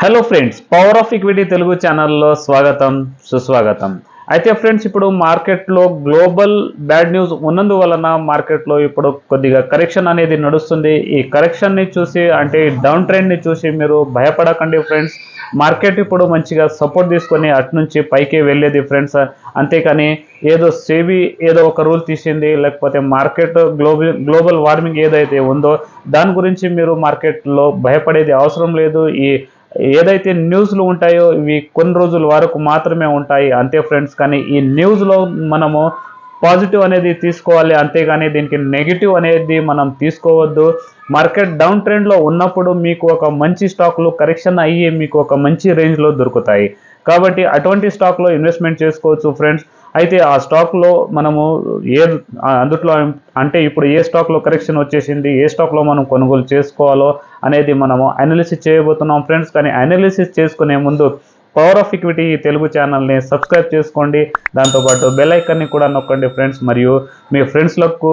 Hello friends power of equity Telugu ఛానల్లో స్వాగతం సుస్వాగతం. అయితే ఫ్రెండ్స్ ఇప్పుడు మార్కెట్లో గ్లోబల్ బ్యాడ్ న్యూస్ ఉన్నందువలన మార్కెట్లో ఇప్పుడు కొద్దిగా కరెక్షన్ అనేది నడుస్తుంది. ఈ కరెక్షన్ని చూసి అంటే డౌన్ ట్రెండ్ని చూసి మీరు భయపడకండి ఫ్రెండ్స్ మార్కెట్ ఇప్పుడు మంచిగా సపోర్ట్ తీసుకొని అటు నుంచి పైకి వెళ్ళేది ఫ్రెండ్స్ అంతేకాని ఏదో సేబీ ఏదో ఒక రూల్ తీసింది లేకపోతే మార్కెట్ గ్లోబల్ గ్లోబల్ వార్మింగ్ ఏదైతే ఉందో దాని గురించి మీరు మార్కెట్లో భయపడేది అవసరం లేదు. ఈ ఏదైతే న్యూస్లు ఉంటాయో ఇవి కొన్ని రోజుల వరకు మాత్రమే ఉంటాయి. అంతే ఫ్రెండ్స్ కానీ ఈ న్యూస్లో మనము పాజిటివ్ అనేది తీసుకోవాలి. అంతేగాని దీనికి నెగిటివ్ అనేది మనం తీసుకోవద్దు. మార్కెట్ డౌన్ ట్రెండ్లో ఉన్నప్పుడు మీకు ఒక మంచి స్టాక్లు కరెక్షన్ అయ్యి మీకు ఒక మంచి రేంజ్లో దొరుకుతాయి. కాబట్టి అటువంటి స్టాక్లో ఇన్వెస్ట్మెంట్ చేసుకోవచ్చు ఫ్రెండ్స్. అయితే ఆ స్టాక్లో మనము ఏ అందుట్లో అంటే ఇప్పుడు ఏ స్టాక్లో కరెక్షన్ వచ్చేసింది ఏ స్టాక్లో మనం కొనుగోలు చేసుకోవాలో అనేది మనము అనాలిసిస్ చేయబోతున్నాం ఫ్రెండ్స్ కానీ అనాలిసిస్ చేసుకునే ముందు పవర్ ఆఫ్ ఈక్విటీ తెలుగు ఛానల్ని సబ్స్క్రైబ్ చేసుకోండి. దాంతోపాటు బెల్ ఐకన్ని కూడా నొక్కండి ఫ్రెండ్స్ మరియు మీ ఫ్రెండ్స్లకు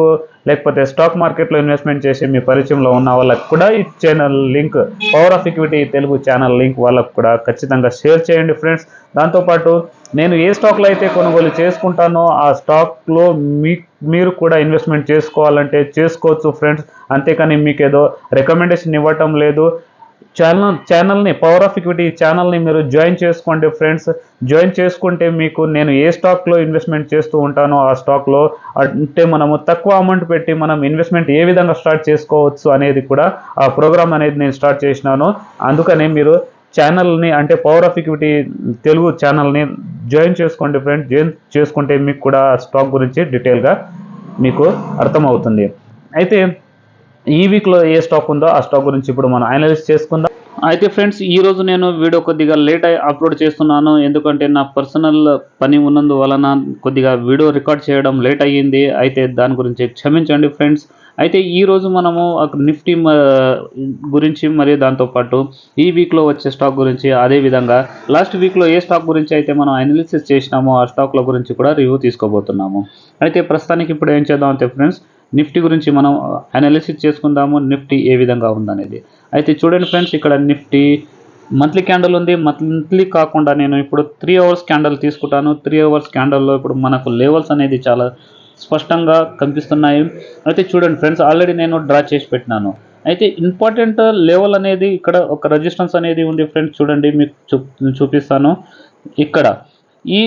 లేకపోతే స్టాక్ మార్కెట్లో ఇన్వెస్ట్మెంట్ చేసి మీ పరిచయంలో ఉన్న వాళ్ళకు కూడా ఈ channel link power of equity Telugu channel link వాళ్ళకు కూడా ఖచ్చితంగా షేర్ చేయండి ఫ్రెండ్స్ దాంతోపాటు నేను ఏ స్టాక్లో అయితే కొనుగోలు చేసుకుంటానో ఆ స్టాక్లో మీ మీరు కూడా ఇన్వెస్ట్మెంట్ చేసుకోవాలంటే చేసుకోవచ్చు ఫ్రెండ్స్. అంతేకాని మీకు ఏదో రికమెండేషన్ ఇవ్వటం లేదు. ఛానల్ ఛానల్ని పవర్ ఆఫ్ ఈక్విటీ ఛానల్ని మీరు జాయిన్ చేసుకోండి ఫ్రెండ్స్. జాయిన్ చేసుకుంటే మీకు నేను ఏ స్టాక్లో ఇన్వెస్ట్మెంట్ చేస్తూ ఉంటానో ఆ స్టాక్లో అంటే మనము తక్కువ అమౌంట్ పెట్టి మనం ఇన్వెస్ట్మెంట్ ఏ విధంగా స్టార్ట్ చేసుకోవచ్చు అనేది కూడా ఆ ప్రోగ్రామ్ అనేది నేను స్టార్ట్ చేసినాను. అందుకనే మీరు ఛానల్ని అంటే పవర్ ఆఫ్ ఈక్విటీ తెలుగు ఛానల్ని జాయిన్ చేసుకోండి ఫ్రెండ్స్ జాయిన్ చేసుకుంటే మీకు కూడా స్టాక్ గురించి డీటెయిల్గా మీకు అర్థమవుతుంది. అయితే ఈ వీక్లో ఏ స్టాక్ ఉందో ఆ స్టాక్ గురించి ఇప్పుడు మనం అనలైజ్ చేసుకుందాం. అయితే ఫ్రెండ్స్ ఈ రోజు నేను వీడియో కొద్దిగా లేట్ అయి అప్లోడ్ చేస్తున్నాను. ఎందుకంటే నా పర్సనల్ పని ఉన్నందు వలన కొద్దిగా వీడియో రికార్డ్ చేయడం లేట్ అయ్యింది. అయితే దాని గురించి క్షమించండి ఫ్రెండ్స్ అయితే ఈరోజు మనము నిఫ్టీ గురించి మరియు దాంతోపాటు ఈ వీక్లో వచ్చే స్టాక్ గురించి అదే విధంగా లాస్ట్ వీక్లో ఏ స్టాక్ గురించి అయితే మనం అనాలిసిస్ చేసినామో ఆ స్టాక్ల గురించి కూడా రివ్యూ తీసుకోబోతున్నాము. అయితే ప్రస్తుతానికి ఇప్పుడు ఏం చేద్దాం అంటే ఫ్రెండ్స్ నిఫ్టీ గురించి మనం అనాలిసిస్ చేసుకుందాము నిఫ్టీ ఏ విధంగా ఉందనేది. అయితే చూడండి ఫ్రెండ్స్ ఇక్కడ నిఫ్టీ మంత్లీ క్యాండిల్ ఉంది. మంత్లీ కాకుండా నేను ఇప్పుడు త్రీ అవర్స్ క్యాండిల్ తీసుకుంటాను. త్రీ అవర్స్ క్యాండిల్లో ఇప్పుడు మనకు లెవెల్స్ అనేది చాలా స్పష్టంగా కనిపిస్తున్నాయి. అయితే చూడండి ఫ్రెండ్స్ ఆల్రెడీ నేను డ్రా చేసి పెట్టినాను. అయితే ఇంపార్టెంట్ లెవెల్ అనేది ఇక్కడ ఒక రెజిస్టెన్స్ అనేది ఉంది ఫ్రెండ్స్ చూడండి మీకు చూ చూపిస్తాను. ఇక్కడ ఈ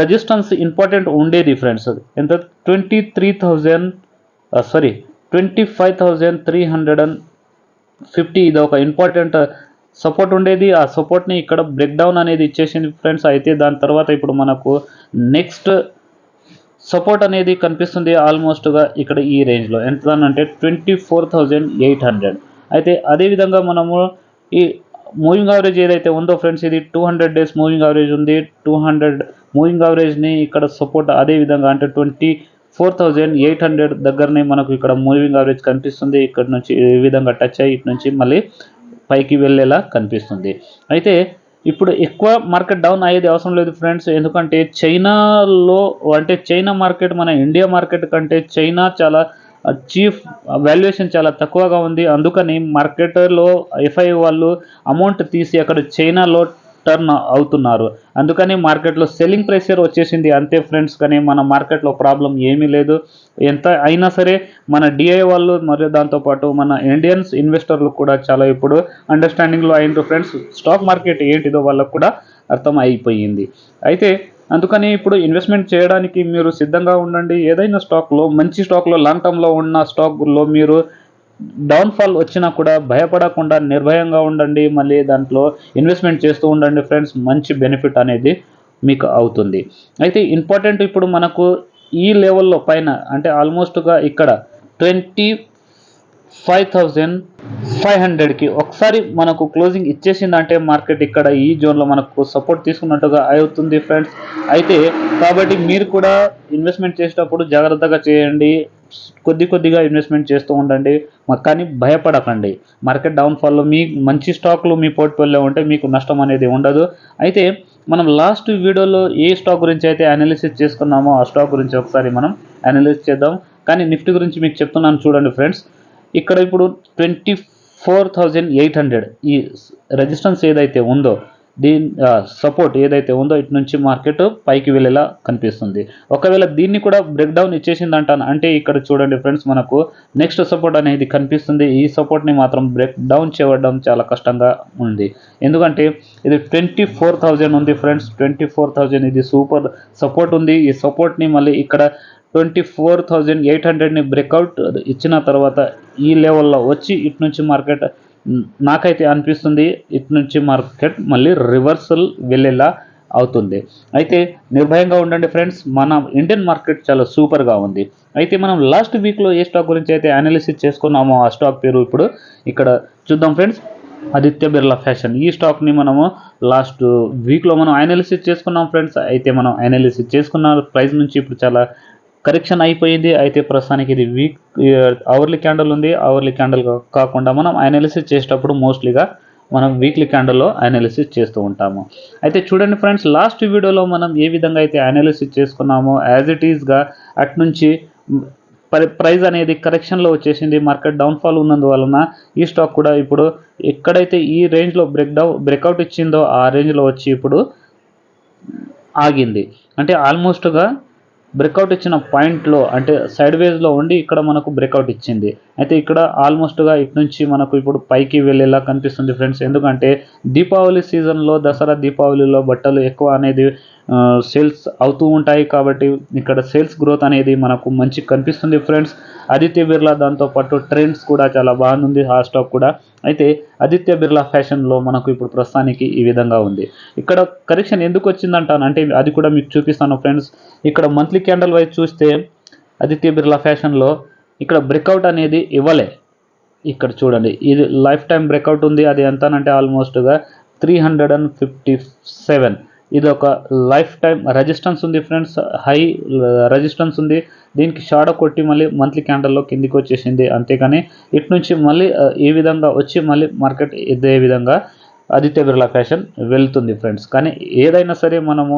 రెజిస్టెన్స్ ఇంపార్టెంట్ ఉండేది ఫ్రెండ్స్ ఎంత? Twenty three thousand sorry twenty five thousand three hundred and fifty ఇది ఒక ఇంపార్టెంట్ సపోర్ట్ ఉండేది. ఆ సపోర్ట్ని ఇక్కడ బ్రేక్ డౌన్ అనేది ఇచ్చేసింది ఫ్రెండ్స్. అయితే దాని తర్వాత ఇప్పుడు మనకు నెక్స్ట్ సపోర్ట్ అనేది కనిపిస్తుంది ఆల్మోస్ట్గా ఇక్కడ ఈ రేంజ్లో ఎంత అంటే twenty four thousand eight hundred. అయితే అదేవిధంగా మనము ఈ మూవింగ్ యావరేజ్ ఏదైతే ఉందో ఫ్రెండ్స్ ఇది two hundred days moving average ఉంది. టూ హండ్రెడ్ మూవింగ్ యావరేజ్ని ఇక్కడ సపోర్ట్ అదే విధంగా అంటే twenty four thousand eight hundred దగ్గరనే మనకు ఇక్కడ మూవింగ్ యావరేజ్ కనిపిస్తుంది. ఇక్కడ నుంచి ఈ విధంగా టచ్ అయ్యి ఇటు నుంచి మళ్ళీ పైకి వెళ్ళేలా కనిపిస్తుంది. అయితే ఇప్పుడు ఎక్కువ మార్కెట్ డౌన్ అయ్యేది అవసరం లేదు ఫ్రెండ్స్ ఎందుకంటే చైనాలో అంటే చైనా మార్కెట్ మన ఇండియా మార్కెట్ కంటే చైనా చాలా చీఫ్ వాల్యుయేషన్ చాలా తక్కువగా ఉంది. అందుకని మార్కెట్లో ఎఫ్ఐ వాళ్ళు అమౌంట్ తీసి అక్కడ చైనాలో టర్న్ అవుతున్నారు. అందుకని మార్కెట్లో సెల్లింగ్ ప్రెషర్ వచ్చేసింది. అంతే ఫ్రెండ్స్ కానీ మన మార్కెట్లో ప్రాబ్లం ఏమీ లేదు. ఎంత అయినా సరే మన డిఐ వాళ్ళు మరియు దాంతోపాటు మన ఇండియన్స్ ఇన్వెస్టర్లు కూడా చాలా ఇప్పుడు అండర్స్టాండింగ్లో అయిండ్రు ఫ్రెండ్స్ స్టాక్ మార్కెట్ ఏంటిదో వాళ్ళకు కూడా అర్థం అయిపోయింది అయితే అందుకని ఇప్పుడు ఇన్వెస్ట్మెంట్ చేయడానికి మీరు సిద్ధంగా ఉండండి. ఏదైనా స్టాక్లో మంచి స్టాక్లో లాంగ్ టర్మ్లో ఉన్న స్టాక్లో మీరు డౌన్ఫాల్ వచ్చినా కూడా భయపడకుండా నిర్భయంగా ఉండండి మళ్ళీ దాంట్లో ఇన్వెస్ట్మెంట్ చేస్తూ ఉండండి ఫ్రెండ్స్ మంచి బెనిఫిట్ అనేది మీకు అవుతుంది. అయితే ఇంపార్టెంట్ ఇప్పుడు మనకు ఈ లెవెల్లో పైన అంటే ఆల్మోస్ట్గా ఇక్కడ ట్వంటీ ఫైవ్ థౌజండ్ ఫైవ్ హండ్రెడ్కి ఒకసారి మనకు క్లోజింగ్ ఇచ్చేసిందంటే మార్కెట్ ఇక్కడ ఈ జోన్లో మనకు సపోర్ట్ తీసుకున్నట్టుగా అవుతుంది ఫ్రెండ్స్ అయితే కాబట్టి మీరు కూడా ఇన్వెస్ట్మెంట్ చేసేటప్పుడు జాగ్రత్తగా చేయండి. కొద్ది కొద్దిగా ఇన్వెస్ట్మెంట్ చేస్తూ ఉండండి. కానీ భయపడకండి. మార్కెట్ డౌన్ఫాల్లో మీ మంచి స్టాక్లు మీ పోర్ట్ఫోలియో ఉంటే మీకు నష్టం అనేది ఉండదు. అయితే మనం లాస్ట్ వీడియోలో ఏ స్టాక్ గురించి అయితే అనాలిసిస్ చేసుకున్నామో ఆ స్టాక్ గురించి ఒకసారి మనం అనాలిసిస్ చేద్దాం. కానీ నిఫ్టీ గురించి మీకు చెప్తున్నాను చూడండి ఫ్రెండ్స్ ఇక్కడ ఇప్పుడు twenty four thousand eight hundred ఈ రెజిస్టెన్స్ ఏదైతే ఉందో దీని సపోర్ట్ ఏదైతే ఉందో ఇటు నుంచి మార్కెట్ పైకి వెళ్ళేలా కనిపిస్తుంది. ఒకవేళ దీన్ని కూడా బ్రేక్ డౌన్ ఇచ్చేసింది అంటాను అంటే ఇక్కడ చూడండి ఫ్రెండ్స్ మనకు నెక్స్ట్ సపోర్ట్ అనేది కనిపిస్తుంది. ఈ సపోర్ట్ని మాత్రం బ్రేక్ డౌన్ చేయడం చాలా కష్టంగా ఉంది. ఎందుకంటే ఇది ట్వంటీ ఫోర్ థౌజండ్ ఉంది ఫ్రెండ్స్ ట్వంటీ ఫోర్ థౌజండ్ ఇది సూపర్ సపోర్ట్ ఉంది. ఈ సపోర్ట్ని మళ్ళీ ఇక్కడ ట్వంటీ ఫోర్ థౌజండ్ ఎయిట్ హండ్రెడ్ని బ్రేక్అవుట్ ఇచ్చిన తర్వాత ఈ లెవెల్లో వచ్చి ఇటు నుంచి మార్కెట్ నాకైతే అనిపిస్తుంది ఇటు నుంచి మార్కెట్ మళ్ళీ రివర్సల్ వెళ్ళేలా అవుతుంది. అయితే నిర్భయంగా ఉండండి ఫ్రెండ్స్ మన ఇండియన్ మార్కెట్ చాలా సూపర్గా ఉంది. అయితే మనం లాస్ట్ వీక్లో ఏ స్టాక్ గురించి అయితే అనాలిసిస్ చేసుకున్నామో ఆ స్టాక్ పేరు ఇప్పుడు ఇక్కడ చూద్దాం ఫ్రెండ్స్. ఆదిత్య బిర్లా ఫ్యాషన్. ఈ స్టాక్ని మనము లాస్ట్ వీక్లో మనం అనాలిసిస్ చేసుకున్నాం ఫ్రెండ్స్. అయితే మనం అనాలిసిస్ చేసుకున్న ప్రైస్ నుంచి ఇప్పుడు చాలా కరెక్షన్ అయిపోయింది. అయితే ప్రస్తుతానికి ఇది వీక్ అవర్లీ క్యాండిల్ ఉంది. అవర్లీ క్యాండిల్ కాకుండా మనం అనాలిసిస్ చేసేటప్పుడు మోస్ట్లీగా మనం వీక్లీ క్యాండిల్లో అనాలిసిస్ చేస్తూ ఉంటాము. అయితే చూడండి ఫ్రెండ్స్ లాస్ట్ వీడియోలో మనం ఏ విధంగా అయితే అనాలిసిస్ చేసుకున్నామో యాజ్ ఇట్ ఈస్గా అటు నుంచి ప్రైజ్ అనేది కరెక్షన్లో వచ్చేసింది. మార్కెట్ డౌన్ఫాల్ ఉన్నందువలన ఈ స్టాక్ కూడా ఇప్పుడు ఎక్కడైతే ఈ రేంజ్లో బ్రేక్ డౌన్ బ్రేక్అవుట్ ఇచ్చిందో ఆ రేంజ్లో వచ్చి ఇప్పుడు ఆగింది. అంటే ఆల్మోస్ట్గా బ్రేక్అవుట్ ఇచ్చిన పాయింట్లో అంటే సైడ్ వేస్లో ఉండి ఇక్కడ మనకు బ్రేక్అవుట్ ఇచ్చింది. అయితే ఇక్కడ ఆల్మోస్ట్గా ఇటు నుంచి మనకు ఇప్పుడు పైకి వెళ్ళేలా కనిపిస్తుంది ఫ్రెండ్స్ ఎందుకంటే దీపావళి సీజన్లో దసరా దీపావళిలో బట్టలు ఎక్కువ అనేది సేల్స్ అవుతూ ఉంటాయి కాబట్టి ఇక్కడ సేల్స్ గ్రోత్ అనేది మనకు మంచి కనిపిస్తుంది ఫ్రెండ్స్ ఆదిత్య బిర్లా దాంతోపాటు ట్రెండ్స్ కూడా చాలా బాగుంది ఆ స్టాక్ కూడా. అయితే ఆదిత్య బిర్లా ఫ్యాషన్లో మనకు ఇప్పుడు ప్రస్తుతానికి ఈ విధంగా ఉంది. ఇక్కడ కరెక్షన్ ఎందుకు వచ్చిందంటాను? అంటే అది కూడా మీకు చూపిస్తాను ఫ్రెండ్స్. ఇక్కడ మంత్లీ క్యాండల్ వైజ్ చూస్తే ఆదిత్య బిర్లా ఫ్యాషన్లో ఇక్కడ బ్రేక్అవుట్ అనేది ఇవ్వలే. ఇక్కడ చూడండి ఇది లైఫ్ టైం బ్రేక్అవుట్ ఉంది. అది ఎంతనంటే ఆల్మోస్ట్గా three hundred and fifty seven. ఇది ఒక లైఫ్ టైం రెజిస్టెన్స్ ఉంది ఫ్రెండ్స్. హై రెజిస్టెన్స్ ఉంది. దీనికి షాడో కొట్టి మళ్ళీ మంత్లీ క్యాండల్లో కిందికి వచ్చేసింది. అంతేకాని ఇటు నుంచి మళ్ళీ ఈ విధంగా వచ్చి మళ్ళీ మార్కెట్ ఇదే విధంగా ఆదిత్య బిర్లా ఫ్యాషన్ వెళ్తుంది ఫ్రెండ్స్. కానీ ఏదైనా సరే మనము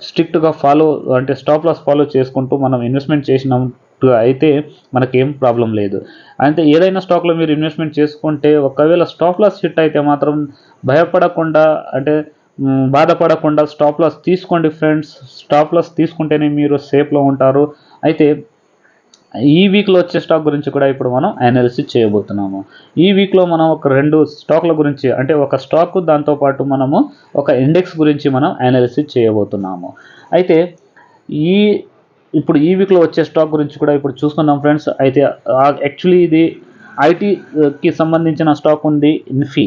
స్ట్రిక్ట్గా ఫాలో అంటే స్టాప్ లాస్ ఫాలో చేసుకుంటూ మనం ఇన్వెస్ట్మెంట్ చేసినట్టు అయితే మనకేం ప్రాబ్లం లేదు. అయితే ఏదైనా స్టాక్లో మీరు ఇన్వెస్ట్మెంట్ చేసుకుంటే ఒకవేళ స్టాప్ లాస్ హిట్ అయితే మాత్రం భయపడకుండా అంటే బాధపడకుండా స్టాప్ లాస్ తీసుకోండి ఫ్రెండ్స్ స్టాప్ లాస్ తీసుకుంటేనే మీరు సేఫ్లో ఉంటారు. అయితే ఈ వీక్లో వచ్చే స్టాక్ గురించి కూడా ఇప్పుడు మనం అనాలిసిస్ చేయబోతున్నాము. ఈ వీక్లో మనం ఒక రెండు స్టాక్ల గురించి అంటే ఒక స్టాక్ దాంతోపాటు మనము ఒక ఇండెక్స్ గురించి మనం అనాలిసిస్ చేయబోతున్నాము. అయితే ఈ ఇప్పుడు ఈ వీక్లో వచ్చే స్టాక్ గురించి కూడా ఇప్పుడు చూస్తున్నాం ఫ్రెండ్స్ అయితే యాక్చువల్లీ ఇది ఐటీకి సంబంధించిన స్టాక్ ఉంది ఇన్ఫీ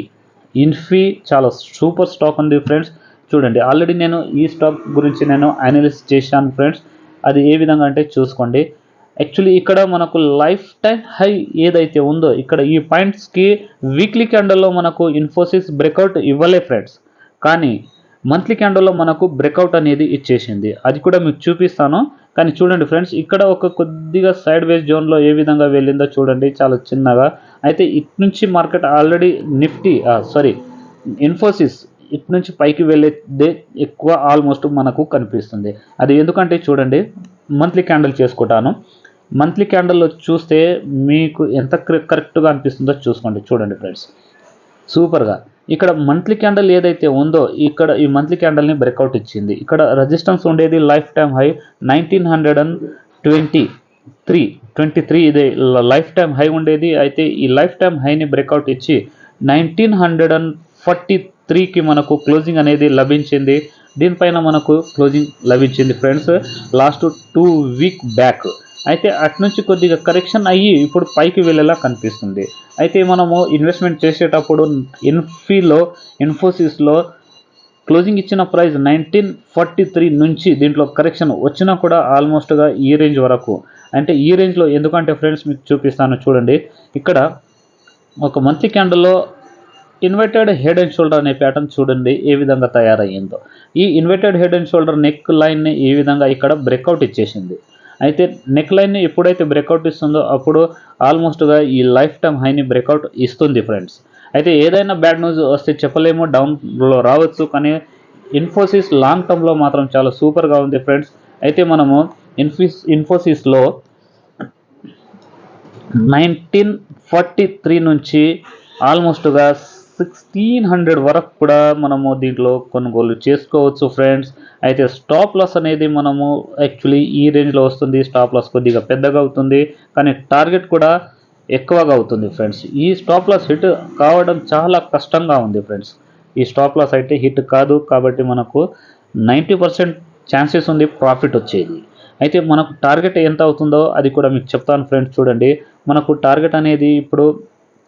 ఇన్ఫీ చాలా సూపర్ స్టాక్ ఉంది ఫ్రెండ్స్. చూడండి ఆల్రెడీ నేను ఈ స్టాక్ గురించి నేను అనలిస్ట్ చేశాను ఫ్రెండ్స్. అది ఏ విధంగా అంటే చూసుకోండి. యాక్చువల్లీ ఇక్కడ మనకు లైఫ్ టైం హై ఏదైతే ఉందో ఇక్కడ ఈ పాయింట్స్కి వీక్లీ క్యాండల్లో మనకు ఇన్ఫోసిస్ బ్రేక్అవుట్ ఇవ్వలే ఫ్రెండ్స్. కానీ మంత్లీ క్యాండల్లో మనకు బ్రేక్అవుట్ అనేది ఇచ్చేసింది. అది కూడా మీకు చూపిస్తాను. కానీ చూడండి ఫ్రెండ్స్ ఇక్కడ ఒక కొద్దిగా సైడ్ వేస్ జోన్లో ఏ విధంగా వెళ్ళిందో చూడండి. చాలా చిన్నగా. అయితే ఇటు నుంచి market already Nifty sorry Infosys ఇటు నుంచి పైకి వెళ్ళేదే ఎక్కువ ఆల్మోస్ట్ మనకు కనిపిస్తుంది. అది ఎందుకంటే చూడండి మంత్లీ క్యాండిల్ చేసుకుంటాను. మంత్లీ క్యాండిల్లో చూస్తే మీకు ఎంత కరెక్ట్గా అనిపిస్తుందో చూసుకోండి. చూడండి ఫ్రెండ్స్ సూపర్గా ఇక్కడ మంత్లీ క్యాండిల్ ఏదైతే ఉందో ఇక్కడ ఈ మంత్లీ క్యాండిల్ని బ్రేక్అవుట్ ఇచ్చింది. ఇక్కడ రెజిస్టెన్స్ ఉండేది life time high nineteen hundred and twenty three twenty three ఇదే లైఫ్ టైం హై ఉండేది. అయితే ఈ లైఫ్ టైం హైని బ్రేక్అవుట్ ఇచ్చి నైన్టీన్ హండ్రెడ్ అండ్ ఫార్టీ త్రీకి మనకు క్లోజింగ్ అనేది లభించింది. దీనిపైన మనకు క్లోజింగ్ లభించింది friends. Last two week back. అయితే అటు నుంచి కొద్దిగా కరెక్షన్ అయ్యి ఇప్పుడు పైకి వెళ్ళేలా కనిపిస్తుంది. అయితే మనము ఇన్వెస్ట్మెంట్ చేసేటప్పుడు ఇన్ఫీలో ఇన్ఫోసిస్లో క్లోజింగ్ ఇచ్చిన ప్రైస్ నైన్టీన్ ఫార్టీ త్రీ నుంచి దీంట్లో కరెక్షన్ వచ్చినా కూడా ఆల్మోస్ట్గా ఈ రేంజ్ వరకు. అంటే ఈ రేంజ్లో ఎందుకంటే ఫ్రెండ్స్ మీకు చూపిస్తాను చూడండి. ఇక్కడ ఒక మంత్లీ క్యాండిల్లో ఇన్వర్టెడ్ హెడ్ అండ్ షోల్డర్ అనే ప్యాటర్న్ చూడండి ఏ విధంగా తయారయ్యిందో. ఈ inverted head and shoulder neck లైన్ని ఈ విధంగా ఇక్కడ బ్రేక్అవుట్ ఇచ్చేసింది? అయితే నెక్ లైన్ని ఎప్పుడైతే బ్రేక్అవుట్ ఇస్తుందో అప్పుడు ఆల్మోస్ట్గా ఈ లైఫ్ టైం హైని బ్రేక్అవుట్ ఇస్తుంది ఫ్రెండ్స్ అయితే ఏదైనా బ్యాడ్ న్యూస్ వస్తే చెప్పలేము డౌన్లో రావచ్చు కానీ ఇన్ఫోసిస్ లాంగ్ టర్మ్లో మాత్రం చాలా సూపర్గా ఉంది ఫ్రెండ్స్ అయితే మనము ఇన్ఫిస్ ఇన్ఫోసిస్లో నైన్టీన్ ఫార్టీ త్రీ నుంచి ఆల్మోస్ట్గా సిక్స్టీన్ హండ్రెడ్ వరకు కూడా మనము దీంట్లో కొనుగోలు చేసుకోవచ్చు ఫ్రెండ్స్ అయితే స్టాప్ లాస్ అనేది మనము యాక్చువల్లీ ఈ రేంజ్లో వస్తుంది. స్టాప్ లాస్ కొద్దిగా పెద్దగా అవుతుంది. కానీ టార్గెట్ కూడా ఎక్కువగా అవుతుంది ఫ్రెండ్స్ ఈ స్టాప్ లాస్ హిట్ కావడం చాలా కష్టంగా ఉంది ఫ్రెండ్స్ ఈ స్టాప్ లాస్ అయితే హిట్ కాదు కాబట్టి మనకు నైంటీ పర్సెంట్ ఛాన్సెస్ ఉంది ప్రాఫిట్ వచ్చేది. అయితే మనకు టార్గెట్ ఎంత అవుతుందో అది కూడా మీకు చెప్తాను ఫ్రెండ్స్ చూడండి. మనకు టార్గెట్ అనేది ఇప్పుడు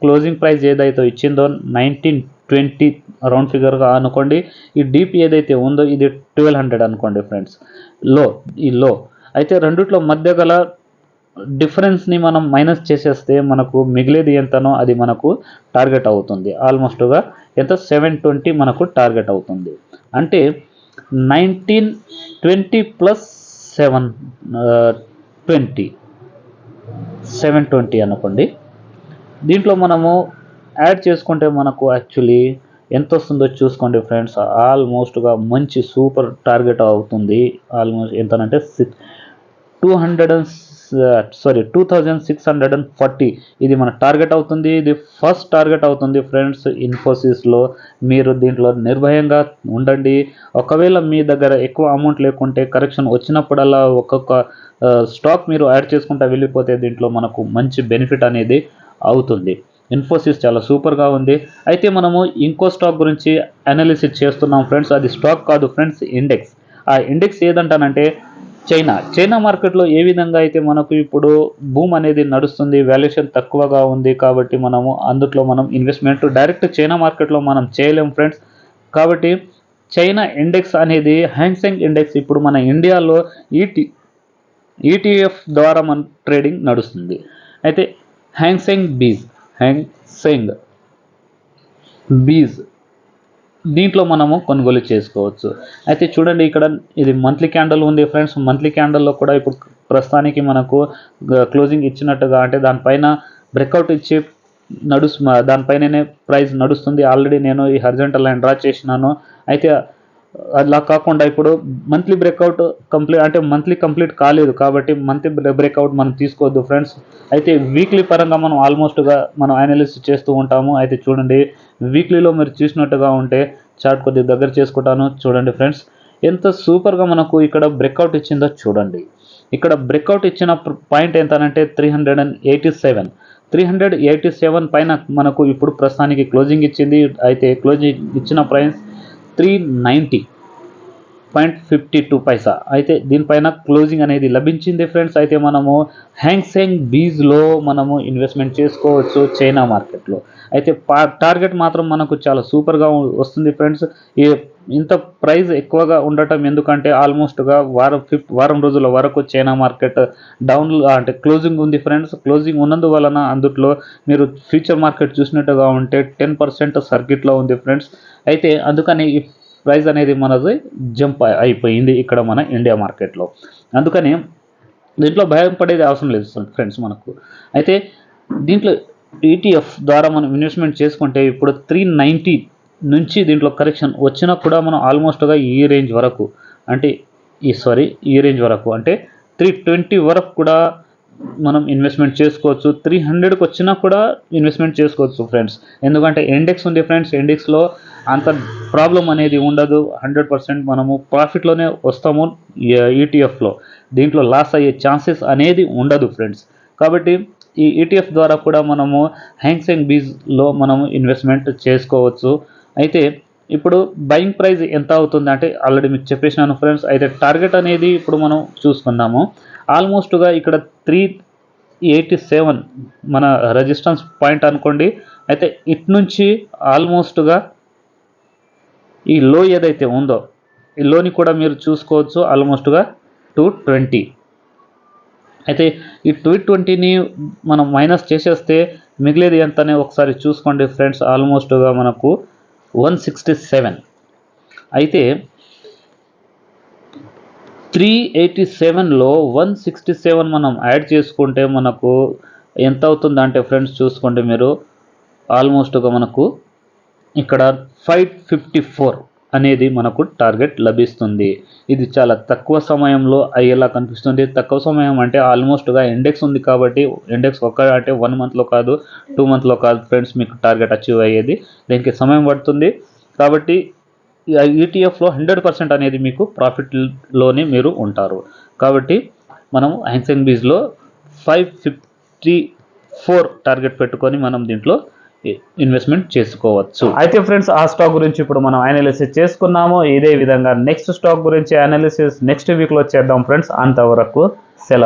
క్లోజింగ్ ప్రైస్ ఏదైతే ఇచ్చిందో నైన్టీన్ ట్వంటీ రౌండ్ ఫిగర్గా అనుకోండి ఈ డీప్ ఏదైతే ఉందో ఇది ట్వెల్వ్ హండ్రెడ్ అనుకోండి ఫ్రెండ్స్లో ఈ లో. అయితే రెండిట్లో మధ్య గల డిఫరెన్స్ని మనం మైనస్ చేసేస్తే మనకు మిగిలేది ఎంతనో అది మనకు టార్గెట్ అవుతుంది. ఆల్మోస్ట్గా ఎంత? సెవెన్ ట్వంటీ మనకు టార్గెట్ అవుతుంది. అంటే nineteen twenty plus seven twenty seven twenty అనుకోండి. దీంట్లో మనము యాడ్ చేసుకుంటే మనకు యాక్చువల్లీ ఎంత వస్తుందో చూసుకోండి ఫ్రెండ్స్ ఆల్మోస్ట్గా మంచి సూపర్ టార్గెట్ అవుతుంది. Almost ఎంతనంటే six two hundred and sorry two thousand six hundred and forty ఇది మన టార్గెట్ అవుతుంది. ఇది ఫస్ట్ టార్గెట్ అవుతుంది ఫ్రెండ్స్ ఇన్ఫోసిస్లో మీరు దీంట్లో నిర్భయంగా ఉండండి. ఒకవేళ మీ దగ్గర ఎక్కువ అమౌంట్ లేకుంటే కరెక్షన్ వచ్చినప్పుడల్లా ఒక్కొక్క స్టాక్ మీరు యాడ్ చేసుకుంటా వెళ్ళిపోతే దీంట్లో మనకు మంచి బెనిఫిట్ అనేది అవుతుంది. ఇన్ఫోసిస్ చాలా సూపర్గా ఉంది. అయితే మనము ఇంకో స్టాక్ గురించి అనాలిసిస్ చేస్తున్నాం ఫ్రెండ్స్. అది స్టాక్ కాదు ఫ్రెండ్స్ ఇండెక్స్ ఆ ఇండెక్స్ ఏదంటానంటే చైనా. చైనా మార్కెట్లో ఏ విధంగా అయితే మనకు ఇప్పుడు భూమ్ అనేది నడుస్తుంది వాల్యుయేషన్ తక్కువగా ఉంది కాబట్టి మనము అందుట్లో మనం ఇన్వెస్ట్మెంట్ డైరెక్ట్ చైనా మార్కెట్లో మనం చేయలేం ఫ్రెండ్స్. కాబట్టి చైనా ఇండెక్స్ అనేది హ్యాంగ్సెంగ్ ఇండెక్స్ ఇప్పుడు మన ఇండియాలో ఈటీ ఈటీఎఫ్ ద్వారా మన ట్రేడింగ్ నడుస్తుంది. అయితే హ్యాంగ్సెంగ్ బీజ్ హ్యాంగ్సెంగ్ బీజ్ దీంట్లో మనము కొనుగోలు చేసుకోవచ్చు. అయితే చూడండి ఇక్కడ ఇది మంత్లీ క్యాండల్ ఉంది ఫ్రెండ్స్ మంత్లీ క్యాండల్లో కూడా ఇప్పుడు ప్రస్తుతానికి మనకు క్లోజింగ్ ఇచ్చినట్టుగా అంటే దానిపైన బ్రేక్అవుట్ ఇచ్చి నడుస్తు దానిపైననే ప్రైస్ నడుస్తుంది. ఆల్రెడీ నేను ఈ హర్జెంటల్ లైన్ డ్రా చేసినాను. అయితే అలా కాకుండా ఇప్పుడు మంత్లీ బ్రేక్అవుట్ కంప్లీట్ అంటే మంత్లీ కంప్లీట్ కాలేదు కాబట్టి మంత్లీ బ్రేక్అవుట్ మనం తీసుకోవద్దు ఫ్రెండ్స్ అయితే వీక్లీ పరంగా మనం ఆల్మోస్ట్గా మనం అనాలిసిస్ చేస్తూ ఉంటాము. అయితే చూడండి వీక్లీలో మీరు చూసినట్టుగా ఉంటే చార్ట్ కొద్దిగా దగ్గర చేసుకుంటాను. చూడండి ఫ్రెండ్స్ ఎంత సూపర్గా మనకు ఇక్కడ బ్రేక్అవుట్ ఇచ్చిందో చూడండి. ఇక్కడ బ్రేక్అవుట్ ఇచ్చిన point ఎంతనంటే three hundred and eighty seven three hundred eighty seven పైన మనకు ఇప్పుడు ప్రస్తుతానికి క్లోజింగ్ ఇచ్చింది. అయితే క్లోజింగ్ ఇచ్చిన price three ninety point fifty two paisa అయితే దీనిపైన క్లోజింగ్ అనేది లభించింది ఫ్రెండ్స్ అయితే మనము హ్యాంగ్సెంగ్ బీజ్లో మనము ఇన్వెస్ట్మెంట్ చేసుకోవచ్చు చైనా మార్కెట్లో అయితే టార్గెట్ మాత్రం మనకు చాలా సూపర్గా వస్తుంది ఫ్రెండ్స్ ఈ ఇంత ప్రైస్ ఎక్కువగా ఉండటం ఎందుకంటే ఆల్మోస్ట్గా వారం ఫిఫ్త్ వారం రోజుల వరకు చైనా మార్కెట్ డౌన్ అంటే క్లోజింగ్ ఉంది ఫ్రెండ్స్ క్లోజింగ్ ఉన్నందువలన అందుట్లో మీరు ఫ్యూచర్ మార్కెట్ చూసినట్టుగా ఉంటే టెన్ పర్సెంట్ సర్కిట్లో ఉంది ఫ్రెండ్స్ అయితే అందుకని ప్రైస్ అనేది మనది జంప్ అయిపోయింది ఇక్కడ మన ఇండియా మార్కెట్లో. అందుకని దీంట్లో భయం పడేది అవసరం లేదు ఫ్రెండ్స్ మనకు. అయితే దీంట్లో ఈటీఎఫ్ ద్వారా మనం ఇన్వెస్ట్మెంట్ చేసుకుంటే ఇప్పుడు త్రీ నైంటీ నుంచి దీంట్లో కరెక్షన్ వచ్చినా కూడా మనం ఆల్మోస్ట్గా ఈ రేంజ్ వరకు అంటే ఈ సారీ ఈ రేంజ్ వరకు అంటే త్రీ ట్వంటీ వరకు కూడా మనం ఇన్వెస్ట్మెంట్ చేసుకోవచ్చు. త్రీ హండ్రెడ్కి వచ్చినా కూడా ఇన్వెస్ట్మెంట్ చేసుకోవచ్చు ఫ్రెండ్స్. ఎందుకంటే ఇండెక్స్ ఉంది ఫ్రెండ్స్. ఇండెక్స్లో అంత ప్రాబ్లం అనేది ఉండదు. హండ్రెడ్ పర్సెంట్ మనము ప్రాఫిట్లోనే వస్తాము ఈటీఎఫ్లో దీంట్లో లాస్ అయ్యే ఛాన్సెస్ అనేది ఉండదు ఫ్రెండ్స్ కాబట్టి ఈ ఈటీఎఫ్ ద్వారా కూడా మనము హ్యాంగ్సెంగ్ బీజ్లో మనము ఇన్వెస్ట్మెంట్ చేసుకోవచ్చు. అయితే ఇప్పుడు బయింగ్ ప్రైస్ ఎంత అవుతుంది అంటే ఆల్రెడీ మీకు చెప్పేసినాను ఫ్రెండ్స్ అయితే టార్గెట్ అనేది ఇప్పుడు మనం చూసుకుందాము. ఆల్మోస్ట్గా ఇక్కడ త్రీ ఎయిటీ సెవెన్ మన రెజిస్టెన్స్ పాయింట్ అనుకోండి. అయితే ఇటు నుంచి ఆల్మోస్ట్గా ఈ లో ఏదైతే ఉందో ఈ లోని కూడా మీరు చూసుకోవచ్చు ఆల్మోస్ట్గా టూ ట్వంటీ అయితే ఈ టూ ట్వంటీని మనం మైనస్ చేసేస్తే మిగిలేది ఎంతనే ఒకసారి చూసుకోండి ఫ్రెండ్స్ ఆల్మోస్ట్గా మనకు వన్ సిక్స్టీ సెవెన్ అయితే త్రీ ఎయిటీ సెవెన్లో వన్ సిక్స్టీ సెవెన్ మనం యాడ్ చేసుకుంటే మనకు ఎంత అవుతుందంటే ఫ్రెండ్స్ చూసుకోండి మీరు ఆల్మోస్ట్గా మనకు ఇక్కడ ఫైవ్ ఫిఫ్టీ ఫోర్ అనేది మనకు టార్గెట్ లభిస్తుంది. ఇది చాలా తక్కువ సమయంలో అయ్యేలా కనిపిస్తుంది. తక్కువ సమయం అంటే ఆల్మోస్ట్గా ఇండెక్స్ ఉంది కాబట్టి ఇండెక్స్ ఒక్క అంటే వన్ మంత్లో కాదు టూ మంత్లో కాదు ఫ్రెండ్స్ మీకు టార్గెట్ అచీవ్ అయ్యేది. దీనికి సమయం పడుతుంది. కాబట్టి ఈటీఎఫ్లో హండ్రెడ్ పర్సెంట్ అనేది మీకు ప్రాఫిట్లోనే మీరు ఉంటారు. కాబట్టి మనం హైన్సెన్ బీజ్లో ఫైవ్ ఫిఫ్టీ ఫోర్ టార్గెట్ పెట్టుకొని మనం దీంట్లో ఇన్వెస్ట్మెంట్ చేసుకోవచ్చు. అయితే ఫ్రెండ్స్ ఆ స్టాక్ గురించి ఇప్పుడు మనం అనాలిసిస్ చేసుకున్నాము. ఇదే విధంగా నెక్స్ట్ స్టాక్ గురించి అనాలిసిస్ నెక్స్ట్ వీక్లో చేద్దాం ఫ్రెండ్స్. అంతవరకు సెలవు.